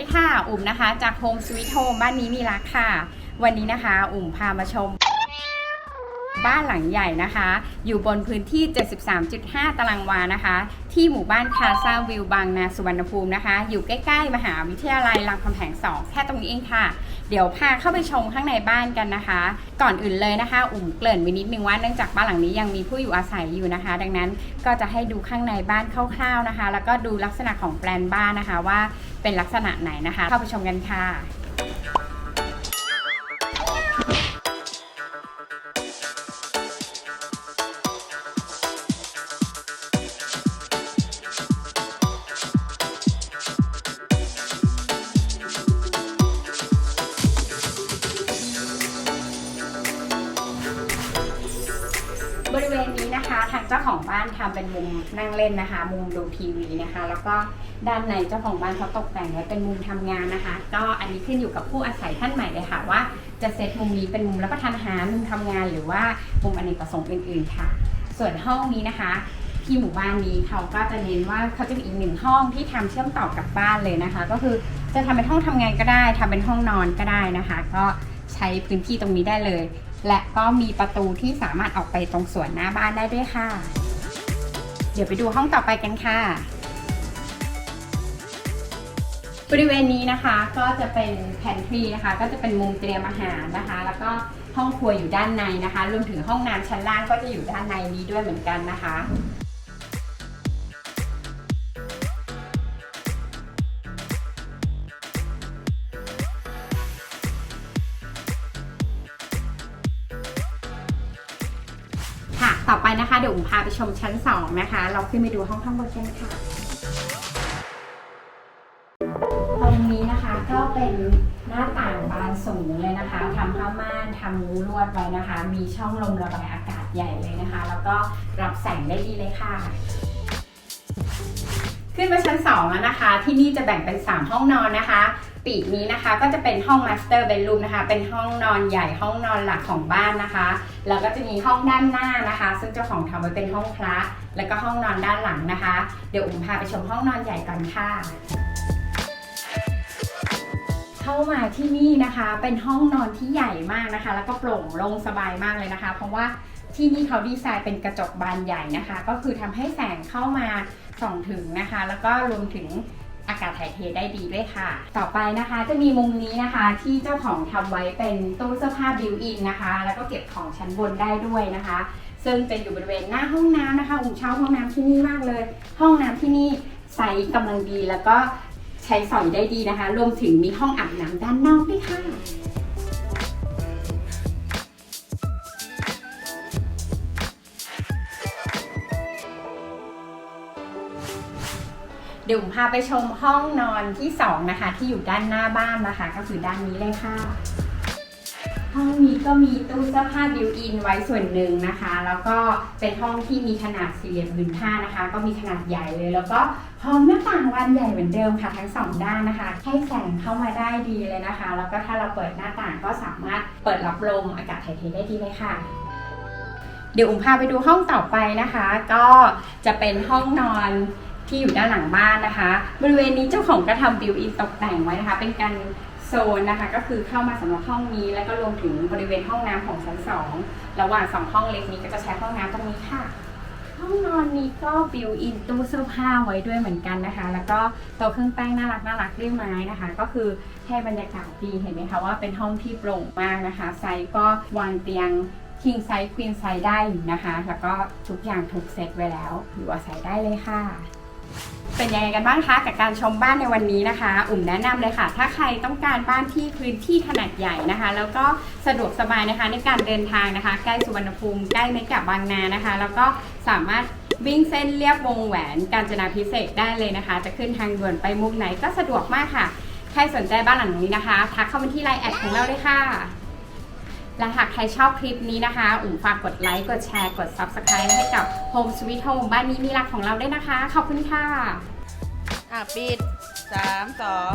ดีค่ะ อุ่มนะคะ จาก Home Sweet Home บ้านนี้มีรักค่ะ วันนี้นะคะ อุ่มพามาชม บ้านหลังใหญ่นะคะ อยู่บนพื้นที่ 73.5 ตารางวานะคะ ที่หมู่บ้านคาซาวิวบางนาสุวรรณภูมินะคะ อยู่ใกล้ ๆ มหาวิทยาลัยรามคำแหง 2 แค่ตรงนี้เองค่ะ เดี๋ยวพาเข้าไปชมข้างในบ้านกันนะคะ ก่อนอื่นเลยนะคะ อุ่มเกริ่นไว้นิดนึงว่าเนื่องจากบ้านหลังนี้ยังมีผู้อยู่อาศัยอยู่นะคะ ดังนั้นก็จะให้ดูข้างในบ้านคร่าวๆนะคะ แล้วก็ดูลักษณะของแปลนบ้านนะคะว่าเป็นลักษณะไหนนะคะ เข้าไปชมกันค่ะางเจ้าของบ้านทำเป็นมุมนั่งเล่นนะคะ มุมดูทีวีนะคะ แล้วก็ด้านในเจ้าของบ้านเขาตกแต่งไว้เป็นมุมทำงานนะคะ ก็อันนี้ขึ้นอยู่กับผู้อาศัยท่านใหม่เลยค่ะว่าจะเซตมุมนี้เป็นมุมรับประทานอาหารมุมทำงาน หรือว่ามุมอเนกประสงค์อื่นๆค่ะ ส่วนห้องนี้นะคะที่หมู่บ้านนี้เขาก็จะเน้นว่าเขาจะมีอีกหนึ่งห้องที่ทำเชื่อมต่อกับบ้านเลยนะคะ ก็คือจะทำเป็นห้องทำงานก็ได้ทำเป็นห้องนอนก็ได้นะคะ ก็ใช้พื้นที่ตรงนี้ได้เลย และก็มีประตูที่สามารถออกไปตรงสวนหน้าบ้านได้ด้วยค่ะ เดี๋ยวไปดูห้องต่อไปกันค่ะ บริเวณนี้นะคะก็จะเป็นแพนทรีนะคะ ก็จะเป็นมุมเตรียมอาหารนะคะ แล้วก็ห้องครัวอยู่ด้านในนะคะ รวมถึงห้องน้ำชั้นล่างก็จะอยู่ด้านในนี้ด้วยเหมือนกันนะคะ ต่อไปนะคะเดี๋ยวอุ๋มพาไปชมชั้น 2 นะคะ เราขึ้นไปดูห้องข้างบนกันค่ะ ตรงนี้นะคะก็เป็นหน้าต่างบานสูงเลยนะคะทำผ้าม่านทำมุ้งลวดไว้นะคะ มีช่องลมระบายอากาศใหญ่เลยนะคะ แล้วก็รับแสงได้ดีเลยค่ะขึ้นไปชั้น2แล้วนะคะ ที่นี่จะแบ่งเป็น 3 ห้องนอนนะคะ ปีกนี้นะคะ ก็จะเป็นห้อง Master Bedroom นะคะ เป็นห้องนอนใหญ่ห้องนอนหลักของบ้านนะคะ แล้วก็จะมีห้องด้านหน้านะคะ ซึ่งเจ้าของทำไว้เป็นห้องพระแล้วก็ห้องนอนด้านหลังนะคะ เดี๋ยวอุ้มพาไปชมห้องนอนใหญ่ก่อนค่ะเข้ามาที่นี่นะคะ เป็นห้องนอนที่ใหญ่มากนะคะ แล้วก็โปร่งโล่งสบายมากเลยนะคะ เพราะว่าที่นี่เขาดีไซน์เป็นกระจกบานใหญ่นะคะ ก็คือทำให้แสงเข้ามาส่องถึงนะคะ แล้วก็รวมถึง อากาศถ่ายเทได้ดีด้วยค่ะ ต่อไปนะคะจะมีมุมนี้นะคะที่เจ้าของทำไว้เป็นตู้เสื้อผ้าบิวอินนะคะ แล้วก็เก็บของชั้นบนได้ด้วยนะคะ ซึ่งจะอยู่บริเวณหน้าห้องน้ำนะคะอุ้มชอบห้องน้ำที่นี่มากเลย ห้องน้ำที่นี่ไซส์กำลังดีแล้วก็ใช้สอยได้ดีนะคะ รวมถึงมีห้องอาบน้ำด้านนอกด้วยค่ะ เดี๋ยวผมพาไปชมห้องนอนที่สองนะคะ ที่อยู่ด้านหน้าบ้านนะคะ ก็คือด้านนี้เลยค่ะ ห้องนี้ก็มีตู้เสื้อผ้าบิวอินไว้ส่วนหนึ่งนะคะ แล้วก็เป็นห้องที่มีขนาดสี่เหลี่ยมผืนผ้านะคะ ก็มีขนาดใหญ่เลย แล้วก็พร้อมหน้าต่างบานใหญ่เหมือนเดิมค่ะทั้งสองด้านนะคะ ให้แสงเข้ามาได้ดีเลยนะคะ แล้วก็ถ้าเราเปิดหน้าต่างก็สามารถเปิดรับลมอากาศถ่ายเทได้ดีเลยค่ะเดี๋ยวอุ้มพาไปดูห้องต่อไปนะคะ ก็จะเป็นห้องนอน ที่อยู่ด้านหลังบ้านนะคะ บริเวณนี้เจ้าของก็ทำบิวอินตกแต่งไว้นะคะ เป็นการโซนนะคะก็คือเข้ามาสำหรับห้องนี้ แล้วก็รวมถึงบริเวณห้องน้ำของชั้นสองระหว่างสองห้องเล็กนี้ก็จะใช้ห้องน้ำตรงนี้ค่ะ ห้องนอนนี้ก็บิวอินตู้เสื้อผ้าไว้ด้วยเหมือนกันนะคะ แล้วก็โต๊ะเครื่องแป้งน่ารักน่ารักเรียบไม้นะคะ ก็คือให้บรรยากาศดีเห็นไหมคะว่าเป็นห้องที่โปร่งมากนะคะไซส์ก็วางเตียง king size queen size ได้อยู่นะคะ แล้วก็ทุกอย่างถูกเซตไว้แล้วอยู่อาศัยได้เลยค่ะ เป็นยังไงกันบ้างคะกับการชมบ้านในวันนี้นะคะ อุ่มแนะนำเลยค่ะ ถ้าใครต้องการบ้านที่พื้นที่ขนาดใหญ่นะคะ แล้วก็สะดวกสบายนะคะ ในการเดินทางนะคะ ใกล้สุวรรณภูมิใกล้เมกับบางนานะคะ แล้วก็สามารถวิ่งเส้นเรียบวงแหวนกาญจนาพิเศษได้เลยนะคะ จะขึ้นทางด่วนไปมุมไหนก็สะดวกมากค่ะ ใครสนใจบ้านหลังนี้นะคะ ทักเข้ามาที่ไลน์แอดของเราเลยค่ะ และหากใครชอบคลิปนี้นะคะ อุ่มฝากกดไลค์ กดแชร์ กด Subscribe ให้กับ Home Sweet Home บ้านนี้มีรักของเราด้วยนะคะ ขอบคุณค่ะ อะ ปิดสามสอง